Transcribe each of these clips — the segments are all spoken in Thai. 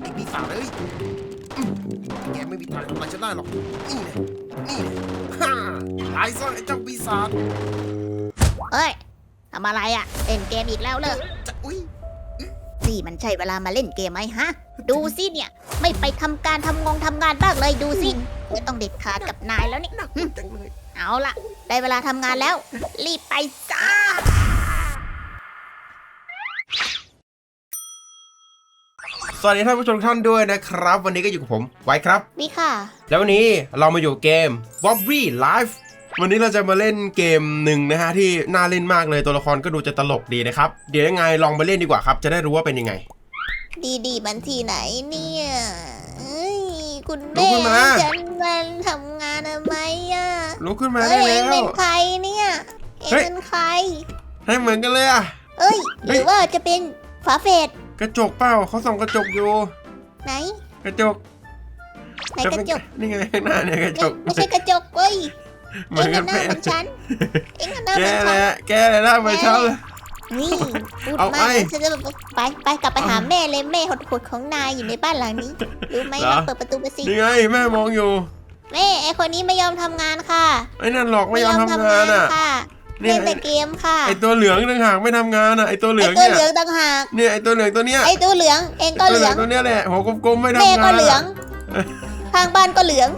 ไอ้ปีศาจเอ้ยอืมแกไม่มีทางทำอะไรฉันได้หรอก นี่นะนี่นะฮ่าตายซะไอ้เจ้าปีศาจเอ้ยทำอะไรอะเล่นเกมอีกแล้วเลยจะอุ้ยนี่มันใช่เวลามาเล่นเกมไหมฮะ ดูสิเนี่ย ไม่ไปทำการทำงงทำงานบ้างเลยดูสิไม่ต้องเด็ดขาดกับนายแล้วนี่น่ากลัวจังเลย เอาล่ะ ได้เวลาทำงานแล้ว รีบไปจ้า สวัสดีท่านผู้ชมทุกท่านด้วยนะครับ วันนี้ก็อยู่กับผมไว้ครับ นี่ค่ะ แล้ววันนี้เรามาอยู่เกม w o b b y Live วันนี้เราจะมาเล่นเกมหนึ่งนะฮะที่น่าเล่นมากเลยตัวละครก็ดูจะตลกดีนะครับ เดี๋ยวยังไงลองไปเล่นดีกว่าครับ จะได้รู้ว่าเป็นยังไง ดีดีๆมันที่ไหนเนี่ยเอ้ยคุณลุกแม่ขึ้นมา ฉันมันทำงานทำไมอะลุกขึ้นมาเอ้ได้ยเอ็แล้งเป็วนใครเนี่ยเอ็งเฮ้ย เป็นใคร ให้เหมือนกันเลยอะ เอ้ย หเฮ้ยรือว่าจะเป็นฝาเฟด กระจกเปล่าเขาส่องกระจกอยู่ไหน กระจกไหนกระจกนี่ไงข้างหน้าเนี่ยกระจเอ้ยกไม่ใช่กระจกเว้ยเหมืเอ็อนงกัก็นหน้าเป๊ะเหมือนฉันเอ็งก็หน้าแกเหมือนเลฉัยนอะแกเลยนะเหมือนฉันเลยนี่พูดเอามากไปฉันจะไปไปกลับไปหาแม่เลยแม่หดๆของนายอยู่ในบ้านหลังนี้รู้ไหมเหรอมาเปิดประตูไปสินี่ไงแม่มองอยู่แม่ไอคนนี้ไม่ยอมทำงานค่ะไอ้นั่นหลอกไม่ยอมทำงานอะค่ะ เนี่ยเล่นแต่เกมค่ะไอตัวเหลืองต่างหากไม่ทำงานอะไอตัวเหลืไอองตัวเนี่ยเหลืองต่างหากเนี่ยไอตัวเหลืองตัวเนี้ยไอตัวเหลืองเองก็ตัวเหลืองตัวเนี้ยแหละหัวกลมๆไม่ทำแม่งานก็เหลืองข้างบ้านก็เหลือง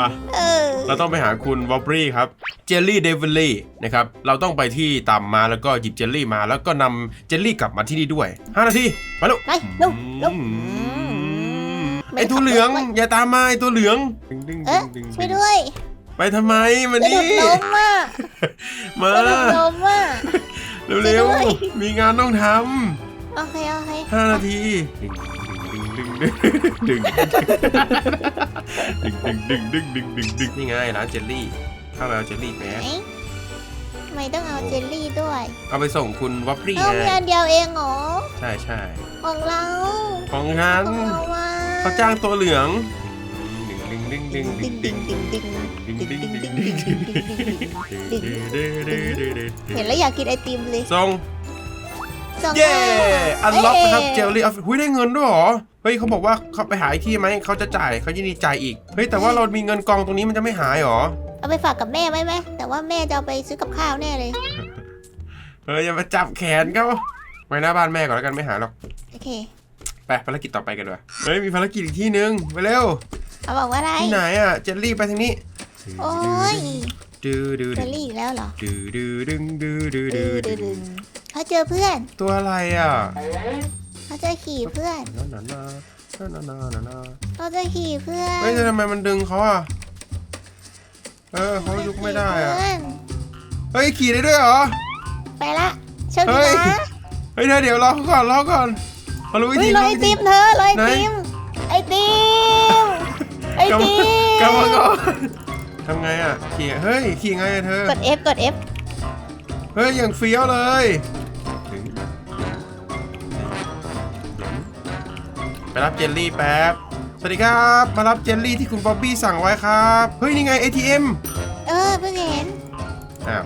อะเออเราต้องไปหาคุณวอบบรี่ครับเจลลี่เดวิลลี่นะครับเราต้องไปที่ต่ำมาแล้วก็หยิบเจลลี่มา แล้วก็นำเจลลี่กลับมาที่นี่ด้วย5นาทีไปลูก ไปลุกลุกอืมไอตัวเหลือง อย่าตามมาไอตัวเหลืองดึงดึงเอ๊ะ ดึงดึงช่วยด้วย ไปทำไมมาจะดูนี่ดนมอะมา จะดูดนมอะ เร็วช่วยด้วย ๆ มีงานต้องทโอเคโอเคำห้านาทีดึงดึงดึงดึงดึงดึงดึงดึงดึงดึงนี่ไงร้านเจลลี่เข้าไปเอาเจลลี่แป๊ไหนบทำไมต้องเอาเจลลี่ด้วยเอาไปส่งคุณวอปปรี่เอาไงมีอันเดียวเองเหรอใช่ใช่ของเราของฉันของเราว่าเขาจ้างตัวเหลืองดึงดึงดึงดึดึงงดึดึง งดึดึงดึงดึงดึงดึงดึงดึงดึงเห็นแล้วอยากกินไอติมเลยส่งส่งเย้อันล็อกนะครับเจลอ้ยลี่หุ้ยได้เงินด้วยเหรอเฮ้ยเขาบอกว่าเขาไปหาที่ไหมเขาจะจ่ายเขายินดีจ่ายอีกเฮ้ยแต่ว่าเรามีเงินกองตรงนี้มันจะไม่หายเหรอเอาไปฝากกับแม่ไหมไหมแต่ว่าแม่จะเอาไปซื้อกับข้าวแน่เลยเฮ้ยอย่ามาจับแขนเขาไว้หน้าบ้านแม่ก่อนแล้วกันไม่หายหรอกโอเคไปภารกิจต่อไปกันด้วยเฮ้ยมีภารกิจอีกที่หนึ่งไปเร็วเขาบอกว่าอะไรที่ไหนอะเจลลี่ไปทางนี้ โอ้ยดูดูเจอรี่อีกแล้วเหรอดูดูดึงดูดูดึดูดูดึงเขาเจอเพื่อนตัวอะไรอะเขาเจอขี่เพื่อนนานานานานานานาเขาเจอขี่เพื่อนเฮ้ยทำไมมันดึงเขาอะเออเขาลุกไม่ได้อะเฮ้ยขี่ได้ด้วยเหรอไปละโชคดีนะเฮ้ยเธอเดี๋ยวรอก่อนรอก่อนเขารู้วิเฮ้ธียลอยรู้ไอติมเธอลอยไอติมไอติมไอติมามกลับมาก่อน ทำไงอะขี่เฮ้ยขี่ไงอะเธอ กด F กด F เฮ้ยอย่างเฟี้ยวเลยไปรับเจลลี่แป๊บ สวัสดีครับ มารับเจลลี่ที่คุณบ๊อบบี้สั่งไว้ครับ เฮ้ยนี่ไง ATM เออเพิ่งเห็น อ้าว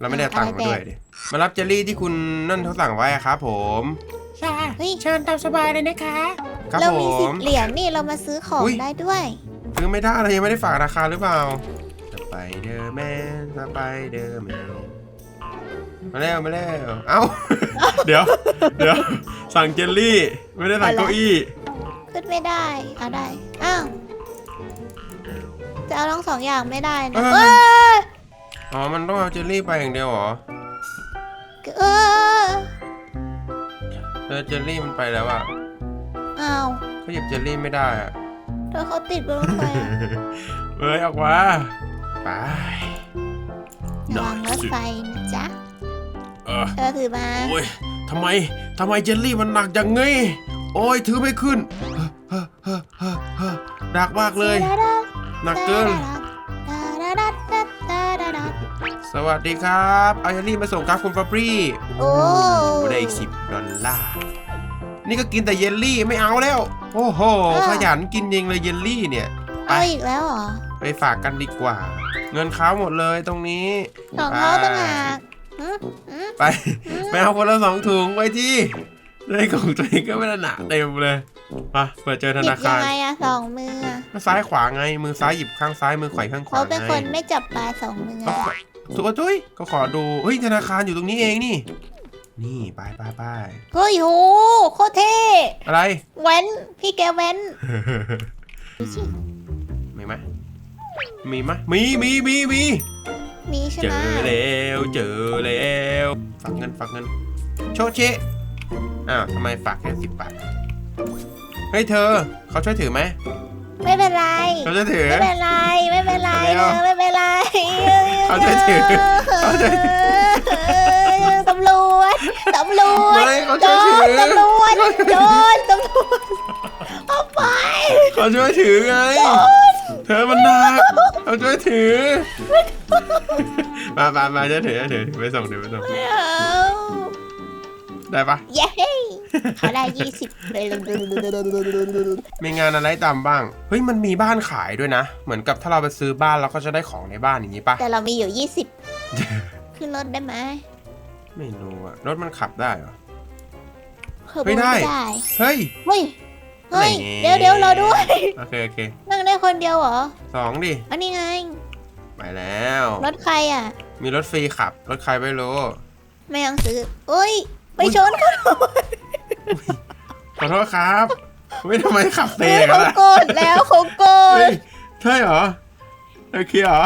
เราไม่ได้เอาตังค์มาอะไรแปลกด้วยดิ มารับเจลลี่ที่คุณนั่นเขาสั่งไว้อะครับผม ค่ะเฮ้ยเชิญตามสบายเลยนะคะ ครับเราผมีสิบมเหรียญนี่เรามาซื้อของอุ๊ย ได้ด้วย ซื้อไม่ได้เรายังไม่ได้ฝากราคาหรือเปล่าสไปเดอร์แมนสไปเดอร์แมนมาแล้วมาแล้ว เอ้า เดี๋ยว เดี๋ยว สั่งเจลลี่ ไม่ได้สั่งเก้าอี้ ขึ้นไม่ได้เอาได้ อ้าว จะเอาทั้งสองอย่างไม่ได้นะเออเอ้ยอ๋อ มันต้องเอาเจลลี่ไปอย่างเดียวเหรอเออเออเจลลี่มันไปแล้วอะอ้าวเขาหยิบเจลลี่ไม่ได้อะ เธอเขาติดบนรถไฟอะเฮ้ยออกมาไประวังรถไฟนะจ๊ะเออเธอถือมาโอ้ยทำไมทำไมเจลลี่มันหนักอย่างงี้โอ้ยถือไม่ขึ้นเฮ้อเฮ้อเฮ้อเฮ้อหนักมากเลยหนักเกินสวัสดีครับเอาเจลลี่มาส่งครับคุณฟาบรี่โอ้ได้อีกสิบดอลลาร์นี่ก็กินแต่เยลลี่ไม่เอาแล้ว โอ้โหขยันกินเองเลยเยลลี่เนี่ยเอาอีกแล้วเหรอไปฝากกันดีกว่า เงินเขาหมดเลยตรงนี้ของเขาต่างหากหึหึไปไปเอาคนละสองถุงไว้ที่ได้ของตัวเองก็ไม่ได้หนาเต็มเลยมาเปิดเจอธหยินาบยัคางรไงอะสองมืออะซ้ายขวาไงมือซ้ายหยิบข้างซ้ายมือขวาข้างขวาเขาเป็นไงคนไม่จับปลาสองมือก็อะขอทุกทุยก็ขอดูเฮ้ยธนาคารอยู่ตรงนี้เองนี่ นี่ไปไปไปเฮ้ยโหโคตรเท่อะไร แว้นพี่แกแว้นดูสิมีไหมมีไหมมีมีมีมีมีใช่เจไหมอแล้วเจอแล้วฝากเงินฝากเงิน โชเชะอ้าวทำไมฝากแค่สิบบาทเฮ้ยเธอเขาช่วยถือไหมไม่เป็นไร เขาช่วยถือ ไม่เป็นไร ไม่เป็นไรไม่เอานะไม่เป็นไรเขาช่วยถือเขาช่วยถือตำรวจตำรวจไม่เขาโจช่วยถืรอตำรวจโจรตำรวจเอาไปเขาช่วยถือไง เธอมันหนักเขาช่วยถือ มามามาจะถือจะถือไปส่งถือไปส่งไม่เอาได้ปะเย้เขาได้ยี่สิบเลยมีงานอะไรตามบ้าง เฮ้ยมันมีบ้านขายด้วยนะ เหมือนกับถ้าเราไปซื้อบ้านเราก็จะได้ของในบ้านอย่างนี้ปะแต่เรามีอยู่ยี่สิบขึ้นรถได้ไหม ไม่รู้อะรถมันขับได้เหรอขบวนไม่ได้ได้ เฮ้ย เฮ้ย เฮ้ยแหมเดี๋ยวเดี๋ยวรอด้วย โอเคโอเค นั่งได้คนเดียวเหรอสองดิ อันนี้ไง ไปแล้ว รถใครอะ มีรถฟรีขับ รถใครไม่รู้ไม่ต้องซื้อเอ้ย ไปชนเขาขอโทษครับไม่ทำไมขับเตะเฮ้ยกันเขาล่ะโกรธแล้วเขาโกรเฮ้ธยใช่เหรอโอเคเหรอ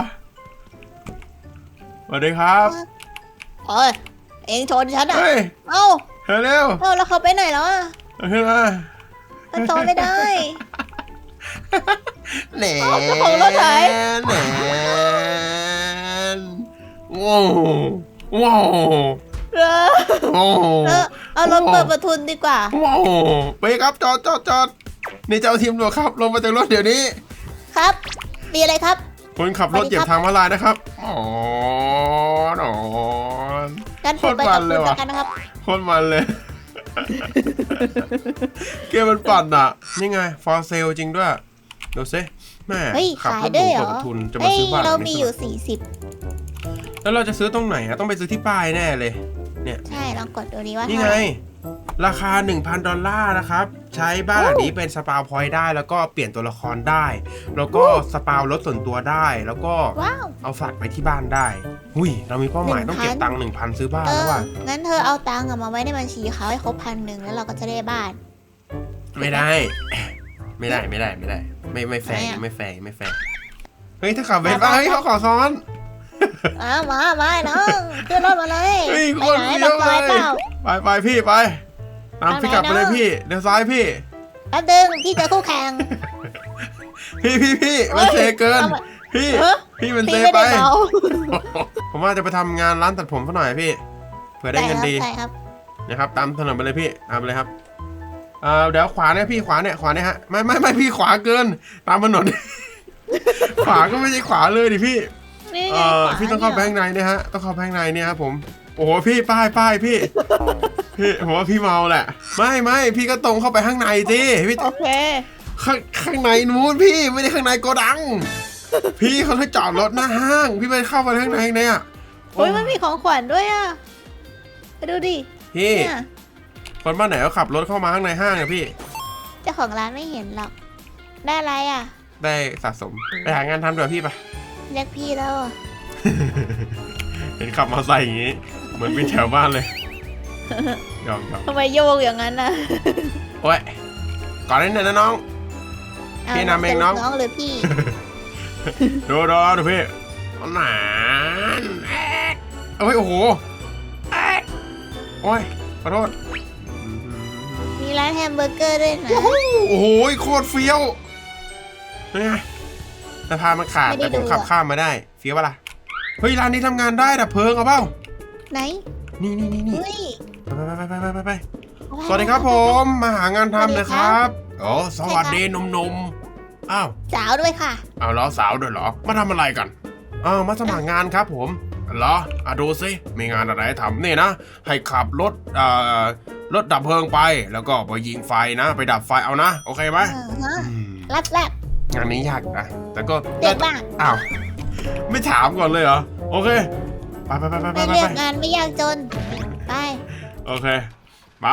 สวัสดีครับเอ้ย เองชนฉันอะ เฮ้ยเอ้าเธอเร็วเอ้าแล้วเขาไปไหนแล้วอะเอาขึ้นมามันชนไม่ได้ แหนเอาเจ้าของรถไหนแหนว้าวว้าวเออว้าวเออเอารถเปิดประทุนดีกว่า ว้าวไปครับจอดจอดจอดนี่เจ้าทีมตำรวจครับ ลงมาจากรถเดี๋ยวนี้ ครับ มีอะไรครับ คนขับรถสวัสดีเหยียครับบทางมาลายนะครับ อ๋อหนอน กันผมไปกับโคตรมันเลคุยณว่ะแล้วกันนะครับ โคตรมันเลย เกมมันปั่นอะ นี่ไง ฟอร์เซลจริงด้วยดูซิแม่เฮ้ยขับขายรถหด้รูวยเหรเปิอดทุนจะมาเฮ้ย ซื้อบ้านเราหลังมีนี้อยู่ 40 แล้วเราจะซื้อตรงไหนอะต้องไปซื้อที่ป้ายแน่เลย เนี่ย ใช่ลองกดดูนี้ว่านี่เท่าไงไหร่ ราคา 1,000 ดอลลาร์นะครับ ใช้บ้านหลังนี้เป็นสปาวพอยต์ได้ แล้วก็เปลี่ยนตัวละครได้ แล้วก็สปาวรถส่วนตัวได้ แล้วก็ว้าวเอาฝากไปที่บ้านได้หุยเรามีเป้าหมายต้องเก็บ1,000ตังค์1,000ซื้อบ้านเอแล้วอว่ะงั้นเธอเอาตังค์อะมาไว้ในบัญชีเขาให้ครบพันหนึ่งแล้วเราก็จะได้บ้าน ไม่ได้ ไม่ได้ไม่ได้ไม่ได้ ไม่ไม่แฟร์ทำไมอะไม่แฟร์ไม่แฟร์เฮ้ยถ้าขับเวฟเฮ้ยเขาขอซ้อน อ้ามามาน้องขึ้นรถมาเลยเฮ้ยไปคนไหนเดีบัยกวซอยเลยเปล่า ไปไปพี่ไปตามไปไหนพี่กลับไปเลยเนอะ พี่เดี๋ยวซ้ายพี่ แป๊บนึงพี่เจอคู่แข่ง พี่พี่พี่มันเซเกิน เอามาพี่เฮ้ยพี่มันเซพี่ไม่ไป ได้เบาผมว่าจะไปทำงานร้านตัดผมซะหน่อยพี่เผื่อได้เงินดีใช่ครับ นะครับ ตามถนนไปเลยพี่ตามไปเลยครับเอ่อเดี๋ยวขวาเนี่ยพี่ขวาเนี่ยขวาเนี่ยฮะไม่ไม่ไม่พี่ขวาเกิน ตามถนน ขวาก็ไม่ใช่ขวาเลยดิพี่ นี่เอไงอขวาพี่ต้องเข้าไปนี่ข้างในเนี่ยฮะต้องเข้าไปข้างในเนี่ยครับผมโอ้โหพี่ป้ายป้ายพี่พี่ผมว่าพี่เมาแหละ ไม่ไม่พี่ก็ตรงเข้าไปข้างในสิพี่โอเค ข้างข้างในนู้นพี่ไม่ได้ข้างในโกดัง พี่เขาให้จอดรถหน้าห้าง พี่ไปเข้าไปข้างในเนี่ยโอ้ยมันมีของขวัญด้วยอะไปดูดิพี่เนี่ยคนบ้านไหนเขาขับรถเข้ามาข้างในห้างอะพี่ เจ้าของร้านไม่เห็นหรอก ได้อะไรอะ ได้สะสมไปหางานทำเดี๋ยวพี่ไป เรียกพี่แล้วอะเห็นขับมาใส่อย่างงี้ เหมือนวินแถวบ้านเลยยอมยอมทำไมโยกอย่างนั้นน่ะโอ้ยก่อนนี้หน่อยนะน้อง พี่นำเองน้องน้องหรือพี่ ดูดูดูพี่หนานแอ๊กเอ้ยโอ้โหแอ๊กโอ้ยขอโทษ มีร้านแฮมเบอร์เกอร์ด้วยนะ โอ้โหโอ้โหโคตรเฟี้ยวเป็นไง สะพานมันขาดไม่ได้แต่ผมดูขับอะข้ามมาได้เฟี้ยวปะล่ะเฮ้ยร้านนี้ทำงานได้ดับเพลิงเอาเปล่าไหนนี่นี่นี่นี่เฮ้ยไปไปไปไปไปไปสวัสดีครับผมมาหางานทำนะครับโอ้สวัสดีหนุ่มๆอ้าว สาวด้วยค่ะ เอาเหรอสาวด้วยเหรอ มาทำอะไรกันอ้าวมาสมัครงานครับผมเหรออะดูสิมีงานอะไรให้ทำนี่นะ ให้ขับรถเอ่อรถดับเพลิงไป แล้วก็ไปยิงไฟนะ ไปดับไฟเอานะ โอเคไหมเออฮะอืมรับแลบ งานนี้ยากนะแต่ก็เรียกบ้างอ้าวไม่ถามก่อนเลยเหรอโอเคไปไปไปไปไปไม่ไปเรียกไปงานไม่ยากจนไปโอเคไป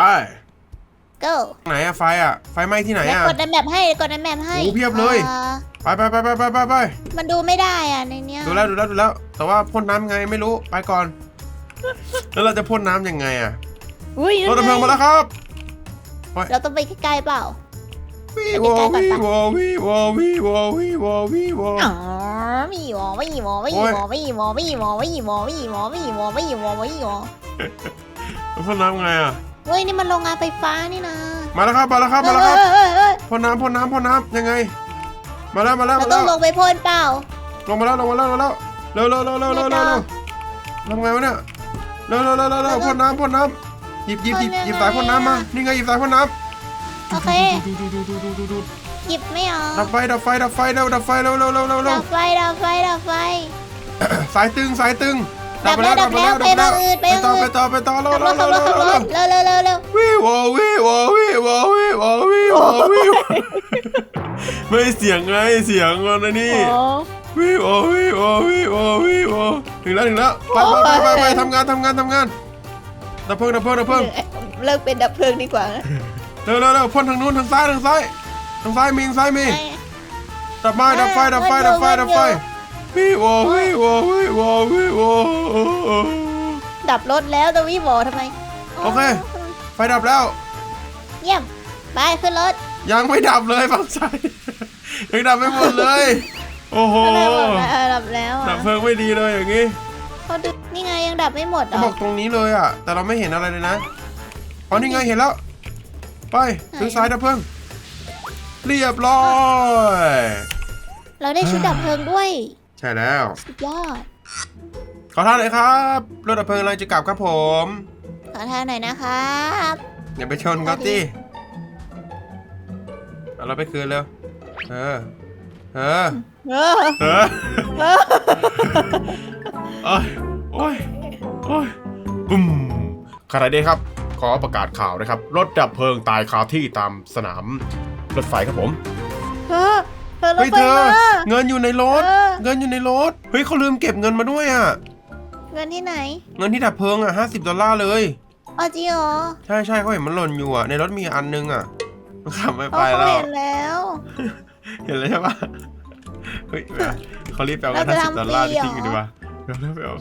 go ไหนอะไฟอะไฟไหม้ที่ไหนแล้วอะกดในแมปให้กดในแมปให้โอ้เพียบเลยอ่าไปไปไปไปไปไปไปมันดูไม่ได้อะในเนี้ยดูแล้วดูแล้วดูแล้ว แต่ว่าพ่นน้ำไงไม่รู้ไปก่อน แล้วเราจะพ่นน้ำยังไงอะอุ้ยรถดับเพลิงมาแล้วครับเราต้องไปใกล้ๆเปล่า วีไปวอวี่วอวีวอวีวอวีวอวีวออ๋อไม่หวอไม่หวอไม่หวอไม่หวอไม่หวอไม่หวอไม่หวอไม่หวอไม่หวอไม่หวอไม่หวอพ่นน้ำไงอะเฮ้ยนี่มันโรงงานไฟฟ้านี่นะ มาแล้วครับมาแล้วครับมาแล้วครับพ่นน้ำพ่นน้ำพ่นน้ำยังไง มาแล้วมาแล้วเรามาต้แล้องลงไปพ่นเปล่า ลงมาแล้วลงมาแล้วลงแล้วเร็วเร็วเร็วเร็วเร็วเร็วทำไงวะเนี่ยเร็วเร็วเร็วเร็วเร็วพ่นน้ำพ่นน้ำหยิบหยิบหยิบหยิบสายพ่นน้ำมานี่ไงหยิบสายพ่นน้ำ โอเค ดูดูดูดูดูดูดูหยิบไม่เอาดับไฟดับไฟดับไฟเร็วดับไฟเร็วเร็วเร็วเร็วเร็ดัวบไฟดับไฟดับไฟ สายตึงสายตึงดับแล้วดับแล้วไปทางอื่น ไปไปทางต่ออื่ไปนต่อไปต่อเร็วขับรเร็วถขัเร็บวรถเร็วขับรเร็วถเร็วเร็วเร็วเร็ววิววิววิววิววิววิวไม่เสียงไงเสียงมันนะนี่ โอ้ วิววิววิววิวถึงแล้วถึงแล้วไปไปไปไปทำงานทำงานทำงานดับเพลิงดับเพลิงดับเพลิงเลิกเป็นดับเพลิงดีกว่า เร็วเร็วเร็วพ่นทางนู้นทางซ้ายทางซ้ายทางซ้ายมีทางซ้ายมี ดับไฟดับไฟดับไฟดับไฟดับไฟวิววิววิววิวดับรถแล้วจะวิ่งบอกทำไมโอเค ไฟดับแล้ว เยี่ยม ไปขึ้นรถ ยังไม่ดับเลยฝั่งซ้ายยังดับไม่หมดเลย โอ้โหอะไรหมดแล้วดับแล้วดัอะบเพลิงไม่ดีเลยอย่างงี้เขาดูนี่ไงยังดับไม่หมดหรเขาอบอกตรงนี้เลยอะ แต่เราไม่เห็นอะไรเลยนะ อ๋อนี่ไงเห็นแล้ว ไปถึงซ้ายดับเพลิงเรียบร้อยเราได้ชุดดับเพลิงด้วย ใช่แล้วสุดยอดขอท่านหน่อยครับรถดับเพลิงกำลังจะกลับครับผม ขอทานหน่อยนะครับอย่าไปชนเขาสิเอาเราไปคืนเร็วเออเออเออเออเออโอ้ยโอ้ยโอ้ยบุ้มขณะนี้ครับ ขอประกาศข่าวนะครับ รถดับเพลิงตายคาที่ตามสนามรถไฟครับผมเธอเธอรถเฮ้ยไฟเธอ มาเงินอยู่ในรถเออเงินอยู่ในรถ เฮ้ยเขาลืมเก็บเงินมาด้วยอะ เงินที่ไหนเงินที่ดับเพลิงอะห้าสิบดอลลาร์เลย อ๋อจริงเหรอใช่ใช่เขาเห็นมันหล่นอยู่อะ ในรถมีอันนึงอะมันขับไม่อ๋อไปเขาแล้ว เห็นแล้ว เห็นแล้วใช่ปะเฮ้ยแหมเขารีบไปเอาเงินเราห้าจะสิบทำดอลลาร์ฟรีที่ทิ้งเหรอดีกว่าเดี๋ยวเร็วไปเอา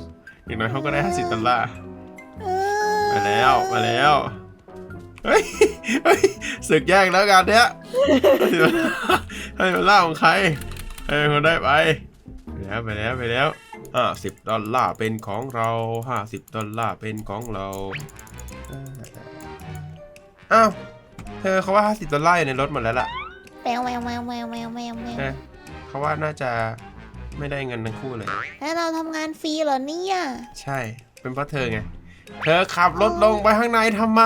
อย่างน้อยเขาก็ได้ห้าสิบดอลลาร์เออ มาแล้วมาแล้วเฮ้ยเฮ้ยศึกแยกแล้วกันเนี้ยให้มันล่าของใครให้คนได้ไปไปแล้วไปแล้วไปแล้วห้าสิบดอลลาร์เป็นของเราห้าสิบดอลลาร์เป็นของเราอ้าวเธอเขาว่าห้าสิบดอลลาร์อยู่ในรถหมดแล้วล่ะแมวแมวแมวแมวแมวแมวแมวเอ๊ะเขาว่าน่าจะไม่ได้เงินทั้งคู่เลย แล้วเราทำงานฟรีเหรอเนี่ย ใช่ เป็นเพราะเธอไง เธอขับรถลงไปข้างในทำไม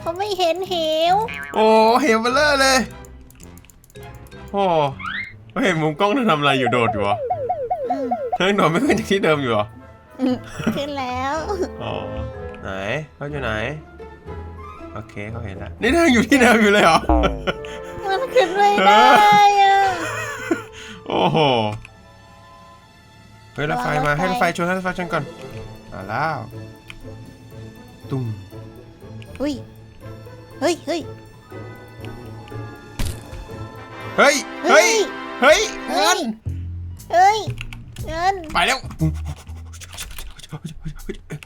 เขาไม่เห็นเหวโอ้เห็นเบลเลอร์เลย โอ้เห็นมุมกล้องเธอทำอะไรอยู่โดดอยู่เหรออืมเธอโดดไม่ขึ้นจากที่เดิมอยู่เหรอ ขึ้นแล้ว อ๋อ ไหนเขาอยู่ไหน โอเคเขาเห็นแล้ว นี่เธออยู่ที่เดิมอยู่เลยเหรอ มันขึ้นไม่ได้อะโอ้โห เฮ้ยรถไฟมาให้รถไฟชนให้รถไฟชนก่อนมาแล้ว ตุ้มอุ้ย เฮ้ยเฮ้ยเฮ้ย เฮ้ย เฮ้ยเฮ้เงิยนเฮ้ยเงินไปแล้ว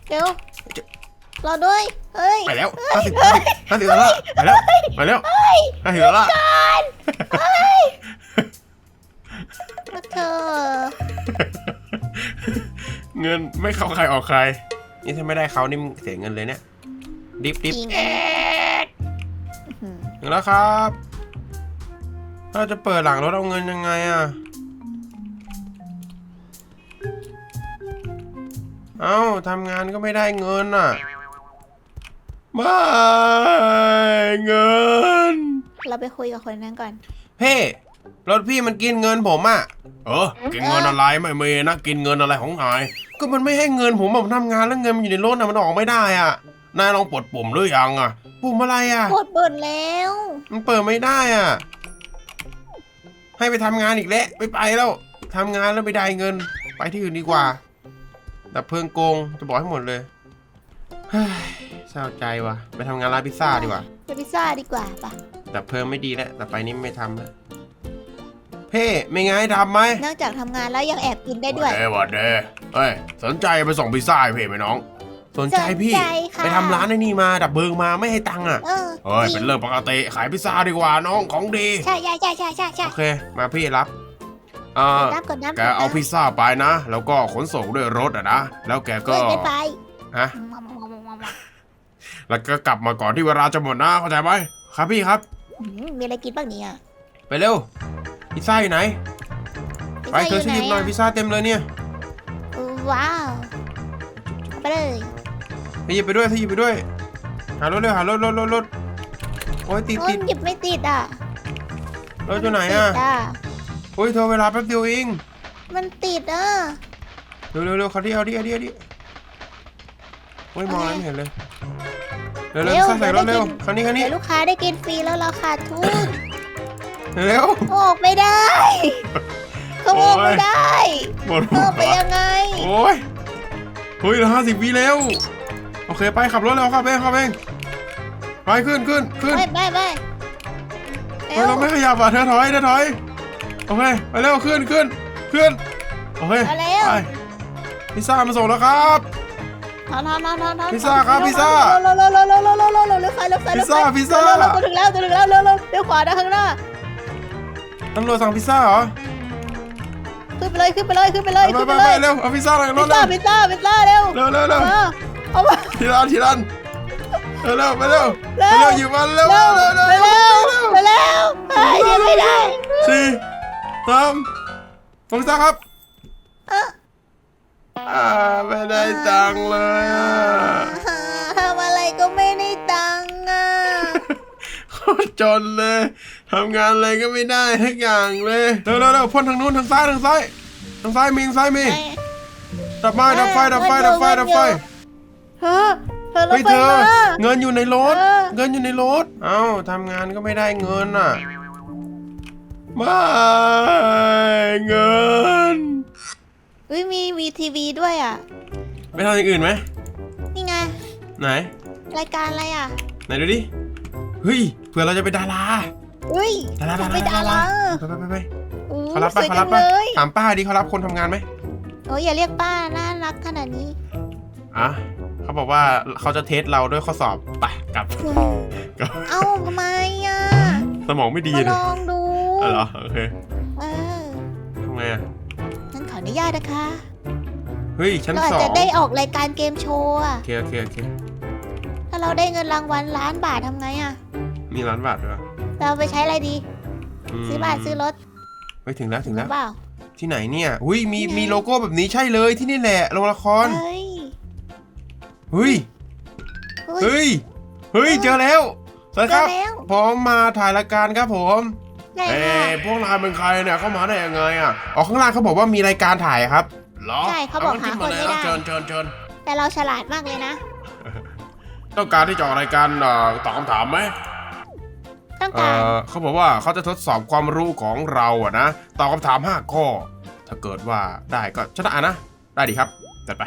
เดี๋ยวรอด้วย เฮ้ย ไปแล้วห้าสิบห้าสิบดอลลาร์ไปแล้วไปแล้วห้าสิบดอลลาร์พวกเธอ เงินไม่เข้าใครออกใคร นี่ถ้าไม่ได้เขานี่มึงเสียเงินเลยเนี่ยดิบดิบจริง เอ๊ะอืมถึงแล้วครับเราจะเปิดหลังรถเอาเงินยังไงอะเอ้าทำงานก็ไม่ได้เงินอะไม่เงิน เราไปคุยกับคนนั้นก่อน เพ่ รถพี่มันกินเงินผมอะเออ กินเงินอะไรไม่มีนะ กินเงินอะไรของนาย ก็มันไม่ให้เงินผมอะผมทำงานแล้วเงินมันอยู่ในรถนะมันออกไม่ได้อะนายลองปลดปุ่มหรือยังอะปุ่มอะไรอะกดเบิดแล้ว มันเปิดไม่ได้อะให้ไปทำงานอีกแล้วไม่ไปแล้วทำงานแล้วไม่ได้เงิน ไปที่อื่นดีกว่าแต่เพิงโกงจะบอกให้หมดเลยเฮ้ยเศร้าใจว่ะ ไปทำงานร้านพิซซ่าดีกว่าไปพิซซ่าดีกว่าปะดับเพลิงไม่ดีแล้วแต่ไปนี้ไม่ทำแล้ว เพ่ไม่ไงทำไหมนอกจากทำงานแล้วยังแอบกินได้ด้วยเอ้ยวันเดเอ้ยสนใจไปส่งพิซซ่าให้เพ่ไหมน้อง สนใจพี่ สนใจค่ะ ไปทำร้านไอ้นี่มาดับเบิงมาไม่ให้ตังค์อะเออเฮ้ยจริเป็นงเรื่องปกติขายพิซซ่าดีกว่าน้องของดี ใช่ใช่ใช่ใช่ใช่ใช่โอเค มาพี่รับเอ่อกดน้ำกดน้ำแกเอาพิซซ่าไปนะ แล้วก็ขนส่งด้วยรถอะนะ แล้วแกก็เฮ้ยไม่ไปฮะ แล้วก็กลับมาก่อนที่เวลาจะหมดนะเข้าใจไหมครับพี่ครับ อืมมีอะไรกินบ้างเนี่ย ไปเร็ว พิซซ่าอยู่ไหน ไปเธอช่วยหยิบหน่อยพิพิซซซ่าเต็มเลยเนี่ยว้าวเอาไปเลยเธอหยิบไปด้วยเธอหยิบไปด้วย หารถเร็วหารถรถรถรถโอ้ยติดโอ้ติยดหยิบไม่ติดอะรถอยู่ไหนอะติดอะโอ้ยเธอเวลาแป๊บเดียวเอง มันติดอะเร็วเร็วเร็วเขาดิเอาดิเอาดิเอาดิโอ้ยมองอะไรไม่เห็นเลยเร็วเร็วพิซซ่าใส่รถเร็วคันนี้คันนี้เดี๋ยวลูกค้าได้กินฟรีแล้วเราขาดทุน เร็ว ออกไม่ได้เขาออกไม่ได้หมดเออไปยังไง โอ้ยเฮ้ยเหลือห้าสิบวิเร็วโอเคไปขับรถเร็วขับเองขับเองไปขึ้นขึ้นขึ้นไปไปไปเฮ้ยเราไม่ขยับอะเธอถอยเธอถอย โอเคไปเร็วขึ้นขึ้นขึ้น โอเคเอาเร็วไปพิซซ่ามาส่งแล้วครับนอนนอนนอนนอนนอนพิซซ่าครับพิซซ่าเร็วเร็วเร็วเร็วเร็วเร็วเร็วเร็วเร็วซ้ายเร็วซ้ายพิซซ่าพิซซ่าเร็วเร็วถึงแล้วถึงแล้วเร็วเร็วเร็วขวานะข้างหน้า ตำรวจสั่งพิซซ่าเหรอขึ้นไปเลยขึ้นไปเลยขึ้นไปเลยไปขึ้นไปไปไปเลยเร็วเอาพิซซ่าหน่อยรพิถซซ่าเร็วพิซซ่าพิซซ่าเร็วเร็วเร็วเร็วเออเอามา ทีละทีละเร็วเร็วไปเร็วเร็ไปวเร็วหยิบมันเร็วเร็วเร็วไปเร็วเร็ว ไปเร็วเฮ้ยยังไม่ได้สี่สามสองพิซซ่าครับเอออ่าไม่ได้ตังค์เลยอะทำอะไรก็ไม่ได้ตังค์อะโคตร จนเลยทำงานอะไรก็ไม่ได้ทุกอย่างเลยเร็วเร็วเร็วพ่นทางนู้นทางซ้ายทางซ้ายทางซ้ายมีทางซ้ายมีดับไฟดับไฟดับไฟดับไฟดับไฟเธอเธอรถเฮ้ยไฟเธอ มาเงินอยู่ในรถเออเงินอยู่ในรถ เอ้าทำงานก็ไม่ได้เงินอะไม่เงิน อุ้ยมีมีทีวีด้วยอะ ไปทำอย่างอื่นไหมนี่ไง ไหน รายการอะไรอะ ไหนดูดิ เฮ้ยเผื่อเราจะเป็นดาราอุ้ยดาราอยากดาไปราดาราไปไปไปไปอู้เขารับสป่ะวยเขาจัรับงป่ะเลยถามป้าดิเขารับคนทำงานไหมโอ้ยอย่าเรียกป้าน่ารักขนาดนี้อะเขาบอกว่าเขาจะเทสเราด้วยข้อสอบไปกลับกลับเอ้าทำไมอะสมองไม่ดีมาเลลยองดูเออเหรอโอเคเออทำไงอะงั้นขออนุญาตนะคะเฮ้ยชั้นเราอาจสอจะงได้ออกรายการเกมโชว์อะโอเคโอเคโอเคถ้าเราได้เงินรางวัลล้านบาททำไงอะ มีล้านบาทด้วยเราไปใช้อะไรดี มซื้อบ้านซื้อรถเฮ้ยถึงแล้วถึงแล้วเปล่า ที่ไหนเนี่ยอุ้ยมีที่ไหน มีโลโก้แบบนี้ใช่เลยที่นี่แหละโรงละครเฮ้ยเฮ้ยเฮ้ยเฮ้ยเฮ้ยเจอแล้วสวัสดีครับเจอแล้วผมมาถ่ายรายการครับผมได้เอ้ค่ะ ยพวกนายเป็นใครเนี่ยเข้ามาได้ยังไงอะอ๋อข้างล่างเขาบอกว่ามีรายการถ่ายครับเหรอใช่เขาบอกหาคนไม่ได้ เชิญเชิญเชิญแต่เราฉลาดมากเลยนะ ต้องการที่จะออกรายการเอ่อตอบคำถามไหม ต้องเอ่การ อเขาบอกว่าเขาจะทดสอบความรู้ของเราอะนะตอบคำถาม 5 ข้อ ถ้าเกิดว่าได้ก็ชนะนะ ได้ดีครับจัดไป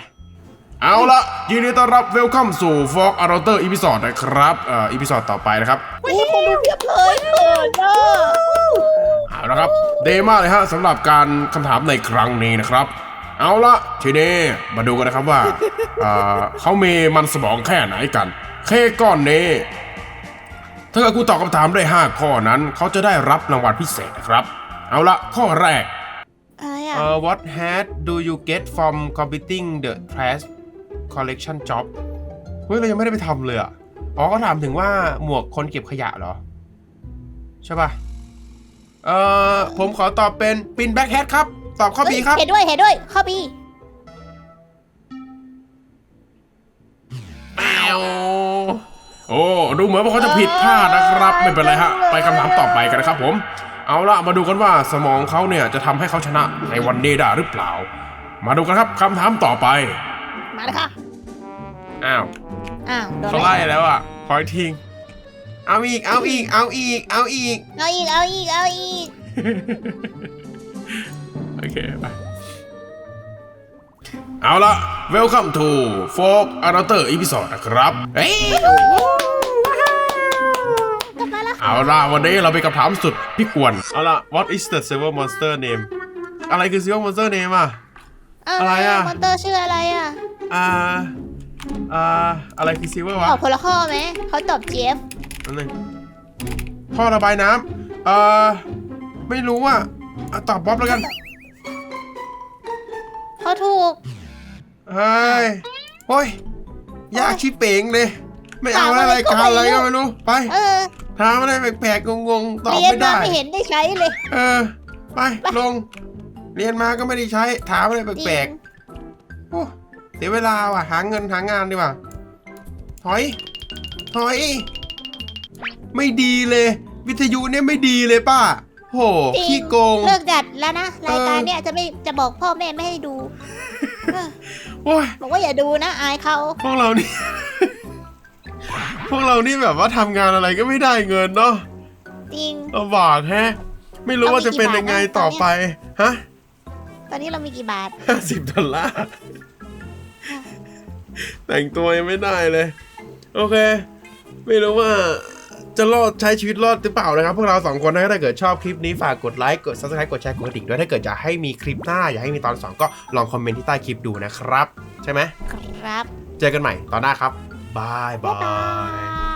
เอาละยินดีต้อนรับเวลคัมสู่ Fog a r o u t e r อีพิ o d นะครับเอ่ออีพิ o d ต่อไปนะครับ โอ้คนดูเพียบเลยเขินอะเอาละครับเดมากเลยฮะสำหรับการคำถามในครั้งนี้นะครับ เอาละทีนี้มาดูกันนะครับว่า เอ่อเขามีมันสมองแค่ไหนกัน เคก้อนนี้ ถ้าเกิดกูตอบคำถามได้ 5 ข้อนั้น เขาจะได้รับรางวัลพิเศษนะครับ เอาละข้อแรก อะไรอะ เอ่อ what hat do you get from completing the trash collection job เฮ้ยเรายังไม่ได้ไปทำเลยอะ อ๋อก็ถามถึงว่าหมวกคนเก็บขยะเหรอ ใช่ป่ะ เอ่อ ผมขอตอบเป็นปินแบ็คแฮทครับ ตอบข้อ B ครับ เห็นด้วย เห็นด้วย ข้อบีแมว โอ้ดูเหมือนว่าเขาจะผิดพลาดนะครับ ไม่เป็นไรฮะ ไปคำถามต่อไปกันนะครับผม เอาละมาดูกันว่าสมองเขาเนี่ยจะทำให้เขาชนะในวันนี้ได้หรือเปล่า มาดูกันครับคำถามต่อไป มาเลยค่ะอ้าวอ้าวโดนเขาไล่ไล่แล้วอะคอยทิ้งเอาอีกเอาอีกเอาอีกเอาอีกเอาอีกเอาอีกเอาอีกโอเคไปเอาละ welcome to folk another episode นะครับเฮ้ยเอาล่ะวันนี้เราไปกับถามสุดพี่กวน เอาล่ะ what is the silver monster name อะไรคือ silver monster name อะ อะไรอะ มอนเตอร์ชื่ออะไรอะ อ่า อ่า อะไรคือ silver วะตอบคนละข้อไหม เขาตอบเจฟนั่นนึงท่อระบายน้ำเอ่อ ไม่รู้อะอะตอบบ๊อบแล้วกัน เขาถูก เฮ้ยโอ้ยยากชิบเป๋งเลย ไม่เอาถามแล้วอะไรรายการก็ไม่อะไรรู้ก็ไม่รู้ ไปเออถามอะไรแปลกๆงงๆตอบเรียนไม่มาได้ ไม่เห็นได้ใช้เลย เออ ไปลง เรียนมาก็ไม่ได้ใช้ ถามอะไรจริงแปลกๆโอ้เสียเวลาว่ะ หาเงินหางานดีกว่า ถอย ถอย ไม่ดีเลย วิทยุเนี่ยไม่ดีเลยป้าโหจริง ขี้โกง เลิกจัดแล้วนะ รายการเออเนี่ยจะไม่จะบอกพ่อแม่ไม่ให้ดูเออ โอ้ยบอกว่าอย่าดูนะอายเขาพวกเรานี่ พวกเรานี่แบบว่าทำงานอะไรก็ไม่ได้เงินเนาะจริง ลำบากแฮะ ไม่รู้ว่าจะเป็นยังไงต่อไป ฮะตอนนี้เรามีกี่บาท ห้าสิบดอลลาร์ แต่งตัวยังไม่ได้เลย โอเค ไม่รู้ว่า จะรอดใช้ชีวิตรอดหรือเปล่านะครับ พวกเราสองคนนะถ้าเกิดชอบคลิปนี้ฝากกดไลค์กด subscribe กดแชร์กดกระดิ่งด้วยถ้าเกิดอยากให้มีคลิปหน้าอยากให้มีตอนสองก็ลองคอมเมนต์ที่ใต้คลิปดูนะครับ ใช่ไหมครับ เจอกันใหม่ตอนหน้าครับบายบาบ๊ายบายย